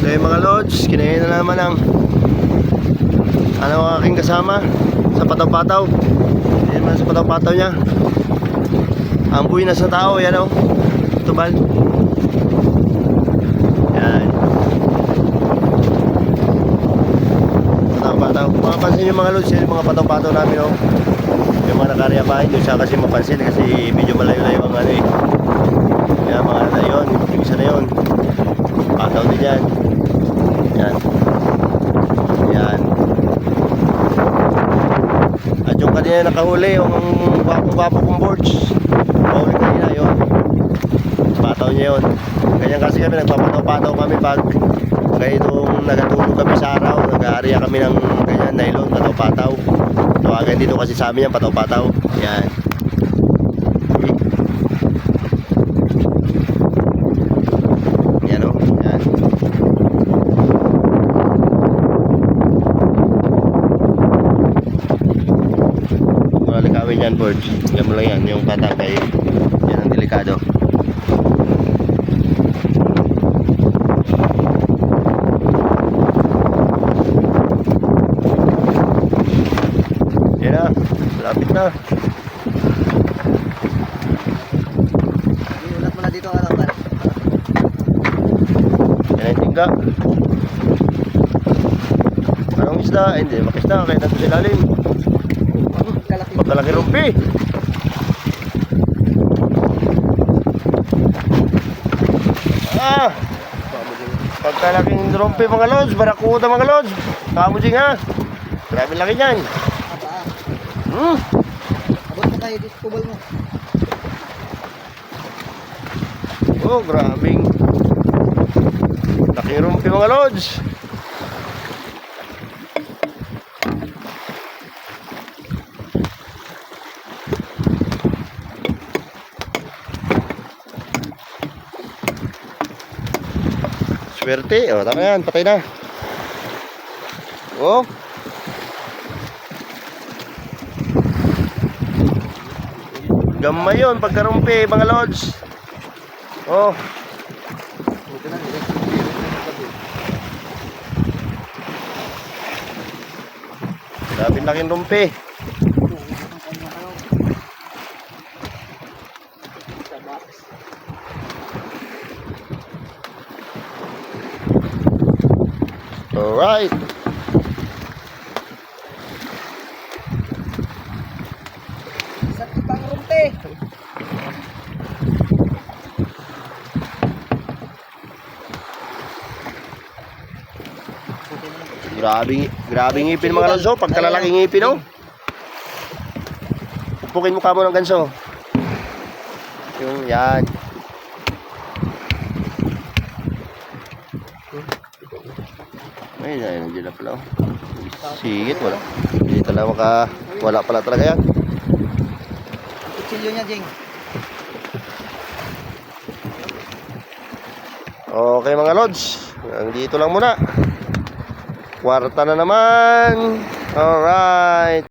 So yung mga lods, kinain na naman ang ano ang aking kasama sa pataw-pataw. Hindi naman sa pataw-pataw niya. Ang buwinas na tao, yan o. Tubal. Yan. Pataw-pataw. Kung mapapansin yung mga yun yung mga pataw-pataw namin o. Yung mga nakarya bahay, doon siya kasi mapansin kasi medyo malayo-layo ang ano eh. Kaya mga ano na yun, yung isa na yun. Pataw din yan. Yan. Yan. At yung kanina nakahuli, yung wapo-wapo kong boards. Mahuli kanina yun. Pataw niya yun. Ganyan kasi kami, nagpapataw-pataw kami pag ganitong nagatulog kami sa araw, nag-aarya kami ng ganyan nylon, pataw-pataw. Tawagan dito kasi sa amin yan, pataw-pataw. Yan o. Yan. Wala likawin yan, birds. Yan mo lang yan, yung patagay. Yan ang delikado. Yan na, lapit na. Iulat mo na dito ano, par. Yan ang tingga. Anong isda? Hindi, makisda. Kaya natin ilalim. Pagkalaki rumpi. Ah! Pagkalaking rumpi mga lods, barakuda mga lods. Kamujing ha. Grabe laki niyan. Hmm. Abot mo tayo dito, tubal mo. Oh, grabing. Laking rumpi mga lods. Swerte. O, tama yan. Patay na. Oh. Gamay yun, pagkarumpi, mga na, dito. Grabe laking rumpi. Alright. Sa pang rumte. Grabe, grabe ngipin mga ganso. Pagkalalaking ngipin, oh. Pupukin mo ka mo ng ganso. Yung yan. Ay, ay, nandiyan na pala. oh. Sigit, wala. Hindi talaga maka, wala pala talaga yan. Kutsilyo niya, Jing. Okay mga lods, dito lang muna. Kwarta na naman. Alright.